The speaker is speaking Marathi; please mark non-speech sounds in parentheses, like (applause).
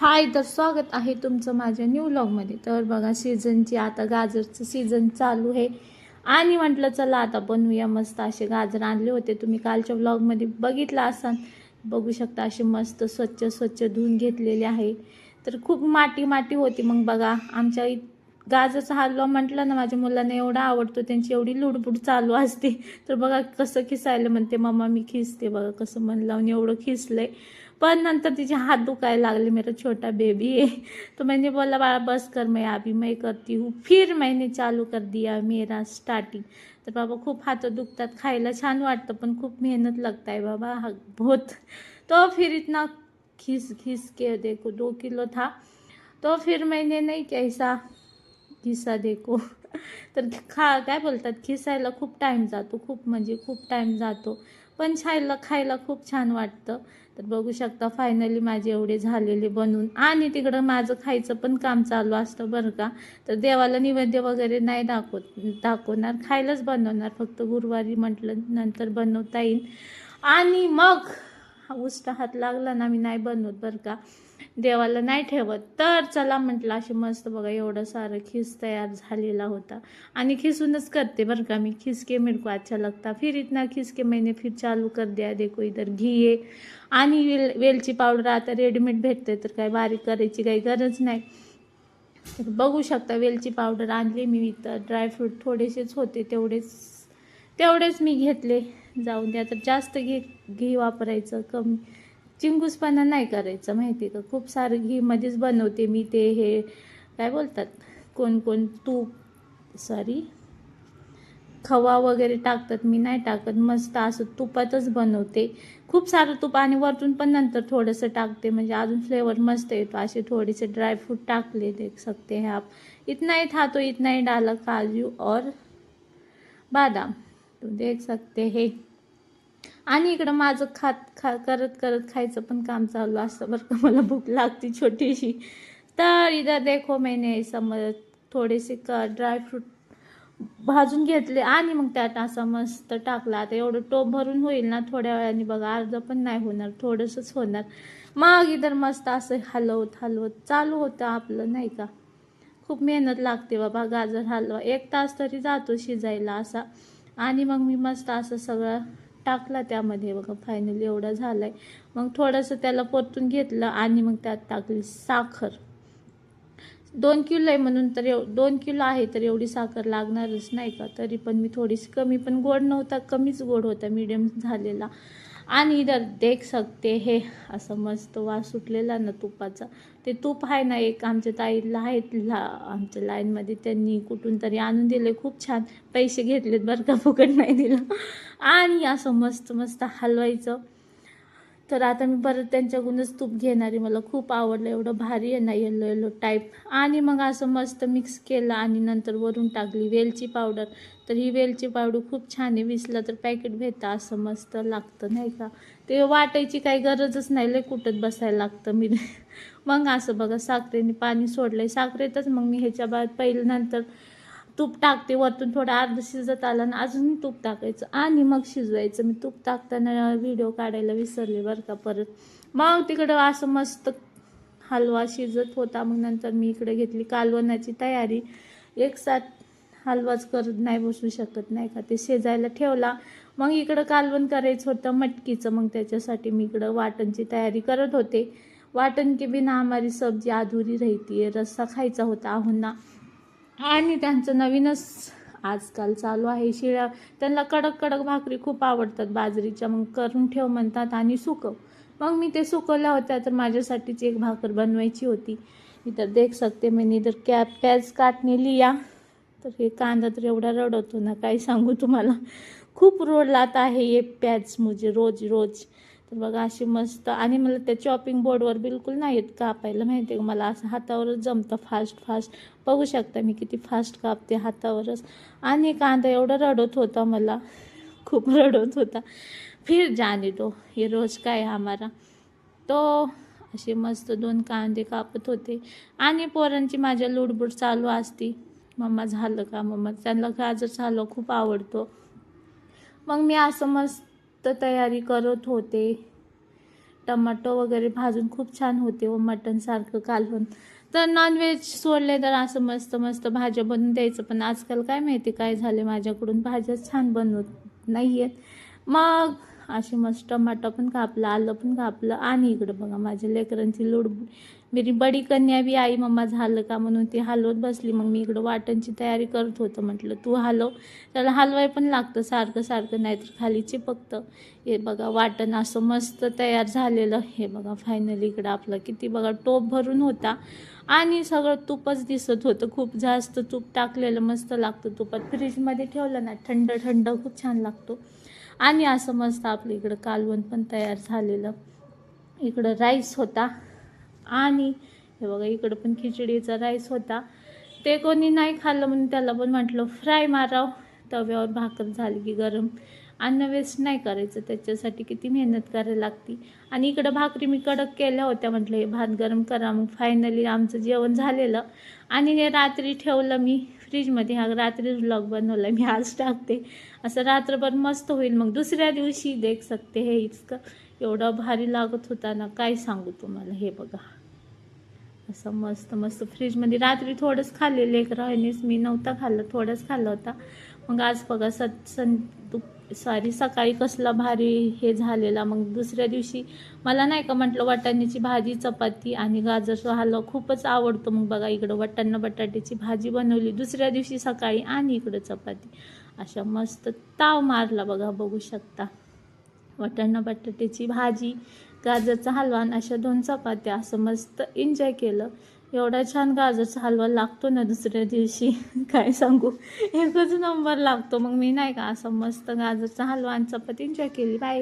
हाय तर स्वागत आहे तुमचं माझ्या न्यू ब्लॉगमध्ये तर बघा सीझनची आता गाजरचं सीझन चालू आहे. आणि म्हटलं चला आता बनवूया मस्त असे गाजर आणले होते. तुम्ही कालच्या ब्लॉगमध्ये बघितलं असाल. बघू शकता असे मस्त स्वच्छ स्वच्छ धुवून घेतलेले आहे. तर खूप माटी माटी होती. मग बघा आमच्या इ गाजरचा हलवा म्हटलं ना माझ्या मुलांना एवढा आवडतो त्यांची एवढी लुडबुड चालू असते. तर बघा कसं खिसायला म्हणते मम्मा मी खिसते बघा कसं मन लावून एवढं खिसलंय. पण नंतर तिचे हात दुखायला लागले मेरा छोटा बेबी है तो मैंने बोला बाळा बस कर मैं अभी मैं करती हूँ. फिर मैंने चालू कर दिया मेरा स्टार्टिंग तर बाबा खूप हात दुखतात खायला छान वाटतं पण खूप मेहनत लगता आहे बाबा हा बहुत. तो फिर इतना खिस खिस के देखो दो किलो था. तो फिर मैंने नहीं कैसा खिसा देखो. तर खा काय बोलतात? खिसायला खूप टाईम जातो खूप म्हणजे खूप टाईम जातो. पण छायला खायला खूप छान वाटतं. तर बघू शकता फायनली माझे एवढे झालेले बनून. आणि तिकडं माझं खायचं पण काम चालू असतं बरं का. तर देवाला नैवेद्य वगैरे नाही दाखवत दाखवणार. खायलाच बनवणार. फक्त गुरुवारी म्हटलं नंतर बनवता येईल. आणि मग हा हात लागला ना मी नाही बनवत बरं का. देवाला नाही ठेवत. तर चला म्हटलं असे मस्त बघा एवढं सारं खिस तयार झालेला होता. आणि खिसूनच करते बरं का मी. खिसके मेरे को अच्छा लगता. फिर इतना खिसके मैंने फिर चालू कर दिया. देखो इधर घी आहे. आणि वेल वेलची पावडर आता रेडीमेड भेटते तर काय बारीक करायची काही गरज नाही. तर बघू शकता वेलची पावडर आणली मी इथं. ड्रायफ्रूट थोडेसेच होते तेवढेच तेवढेच मी घेतले. जाऊन द्या तर जास्त घी घी वापरायचं कमी. चिंगूसपणा नाही करायचं माहिती आहे का? खूप सारं घीमध्येच बनवते मी ते हे काय बोलतात? कोण कोण? तूप सॉरी खवा वगैरे टाकतात मी नाही टाकत. मस्त असं तुपातच बनवते. खूप सारं तूप आणि वरतून पण नंतर थोडंसं टाकते. म्हणजे अजून फ्लेवर मस्त येतो. असे थोडेसे ड्रायफ्रूट टाकले देख सकते हैं आप. इतना ही था तो इतना ही डाला काजू और बादाम. तो देख सकते हे. आणि इकडं माझं खात खा करत करत खायचं पण काम चालू असतं बरं का. मला भूक लागते छोटीशी. तर इधर देखो मैने समज थोडेसे क ड्रायफ्रूट भाजून घेतले आणि मग त्यात असं मस्त टाकला. आता एवढं टोप भरून होईल ना थोड्या वेळाने बघा अर्ध पण नाही होणार थोडंसंच होणार. मग इधर मस्त असं हलवत हलवत चालू होतं आपलं नाही का. खूप मेहनत लागते बाबा गाजर हलवा. एक तास तरी जातो शिजायला असा. आणि मग मी मस्त असं सगळं टाकला त्यामध्ये. बघा फायनली एवढा झाला आहे मग थोडंसं त्याला परतून घेतलं आणि मग त्यात टाकली साखर. दोन किलो आहे म्हणून तर एव दोन किलो आहे तर एवढी साखर लागणारच नाही का? तरी पण मी थोडीशी कमी पण गोड नव्हता कमीच गोड होता मीडियम झालेला. आणि इधर देख सकते हे असं मस्त वास सुटलेला ना तुपाचा. ते तूप आहे ना एक आमच्या ताईला आहेत ला आमच्या लाईनमध्ये त्यांनी कुठून तरी आणून दिले. खूप छान पैसे घेतलेत बरं का फुकट नाही दिलं. आणि असं मस्त मस्त हलवायचं. तर आता मी परत त्यांच्याकडूनच तूप घेणारी मला खूप आवडलं एवढं भारी आहे ना येलो येलो टाईप आणि मग असं मस्त मिक्स केलं आणि नंतर वरून टाकली वेलची पावडर. तर ही वेलची पावडर खूप छान आहे. वीसला तर पॅकेट भेटतं असं मस्त लागतं नाही का? ते वाटायची काही गरजच नाही. लय कुठत बसायला लागतं मी. (laughs) मग असं बघा साखरेने पाणी सोडलंय. साखरेतच मग मी ह्याच्या बाद पहिलं नंतर तूप टाकते. वरतून थोडं अर्ध शिजत आलं आणि अजून तूप टाकायचं आणि मग शिजवायचं. मी तूप टाकताना व्हिडिओ काढायला विसरले बरं का परत. मग तिकडं असं मस्त हलवा शिजत होता. मग नंतर मी इकडे घेतली कालवणाची तयारी. एक साथ हलवाच करत नाही बसू शकत नाही का? ते शेजायला ठेवला. मग इकडं कालवण करायचं होतं मटकीचं. मग त्याच्यासाठी मी इकडं वाटणची तयारी करत होते. वाटण की बिना हमारी सब्जी अधुरी राहते रस्सा खायचा होता आहुंना. आणि त्यांचं नवीनच आजकाल चालू आहे शिळ्या त्यांना कडक कडक भाकरी खूप आवडतात. बाजरीच्या मग करून ठेव म्हणतात आणि सुकव. मग मी ते सुकवल्या होत्या तर माझ्यासाठीच एक भाकर बनवायची होती. इधर देख सकते मैंने इधर कॅप प्याज काटणे लिया. तर हे कांदा तर एवढा रडवतो ना काय सांगू तुम्हाला. खूप रोड लात आहे हे प्याज मुझे रोज रोज. तर बघा अशी मस्त. आणि मला त्या चॉपिंग बोर्डवर बिलकुल नाही येत कापायला माहिती आहे का? मला असं हातावरच जमतं फास्ट फास्ट बघू शकता मी किती फास्ट कापते हातावरच. आणि कांदा एवढा रडत होता मला. खूप रडत होता. फिर जाने दो हे रोज काय हमारा. तो असे मस्त दोन कांदे कापत होते. आणि पोरांची माझ्या लुडबुड चालू असती. मम्मा झालं का मम्मा? त्यांना गाजर झालं खूप आवडतो. मग मी असं मस्त तयारी करत होते. टमाटो वगैरे भाजून खूप छान होते हो, व मटणसारखं कालवून. तर नॉनव्हेज सोडले तर असं मस्त मस्त भाज्या बनवून द्यायचं. पण आजकाल काय माहिती काय झाले माझ्याकडून भाज्या छान बनवत नाही आहेत मग अशी मस्त टमाटा पण कापलं आलं पण कापलं. आणि इकडं बघा माझ्या लेकरांची लोड मेरी बडी कन्या बी आई मम्मा झालं का म्हणून ती हलवत बसली. मग मी इकडं वाटणची तयारी करत होतं म्हटलं तू हलव. त्याला हलवाय पण लागतं सारखं सारखं नाहीतर खाली चिपकतं. हे बघा वाटण असं मस्त तयार झालेलं. हे बघा फायनली इकडं आपलं किती बघा टोप भरून होता. आणि सगळं तूपच दिसत होतं. खूप जास्त तूप टाकलेलं मस्त लागतं तुपात. फ्रीजमध्ये ठेवलं ना थंड थंड खूप छान लागतो. आणि असं मस्त आपलं इकडं कालवण पण तयार झालेलं. इकडं राईस होता. आणि हे बघा इकडं पण खिचडीचा राईस होता. ते कोणी नाही खाल्लं म्हणून त्याला पण म्हटलं फ्राय माराव. तव्यावर भाकर झाली की गरम. अन्न वेस्ट नाही करायचं. त्याच्यासाठी किती मेहनत करायला लागती. आणि इकडं भाकरी मी कडक केल्या होत्या. म्हटलं हे भात गरम करा. मग फायनली आमचं जेवण झालेलं. आणि हे रात्री ठेवलं मी. फ्रीजमध्ये हा रात्री व्लॉग बनवला मी आज टाकते. असं रात्रभर मस्त होईल. मग दुसऱ्या दिवशी देख सकते हे इतकं. एवढं भारी लागत होता ना. काय सांगू तुम्हाला? हे बघा. असं मस्त मस्त फ्रीजमध्ये रात्री थोडंच खाल्लेलं एक राहिनीच मी नव्हता खाल्लं. थोडंच खाल्लं होता. मग आज बघा सत सं सॉरी सकाळी कसला भारी हे झालेला. मग दुसऱ्या दिवशी मला नाही का म्हटलं वाटाण्याची भाजी चपाती आणि गाजरचा हलवा खूपच आवडतो. मग बघा इकडं वाटाणा बटाट्याची भाजी बनवली. दुसऱ्या दिवशी सकाळी आणि इकडं चपाती. अशा मस्त ताव मारला बघा बघू शकता. वाटाणा बटाट्याची भाजी गाजरचा हलवा आणि अशा दोन चपात्या असं मस्त एन्जॉय केलं. एवढा छान गाजरचा हलवा लागतो ना दुसऱ्या दिवशी. (laughs) काय सांगू? एकच नंबर लागतो. मग मी नाही का असं मस्त गाजरचा हलवा आणि चपाती एन्जॉय केली. बाय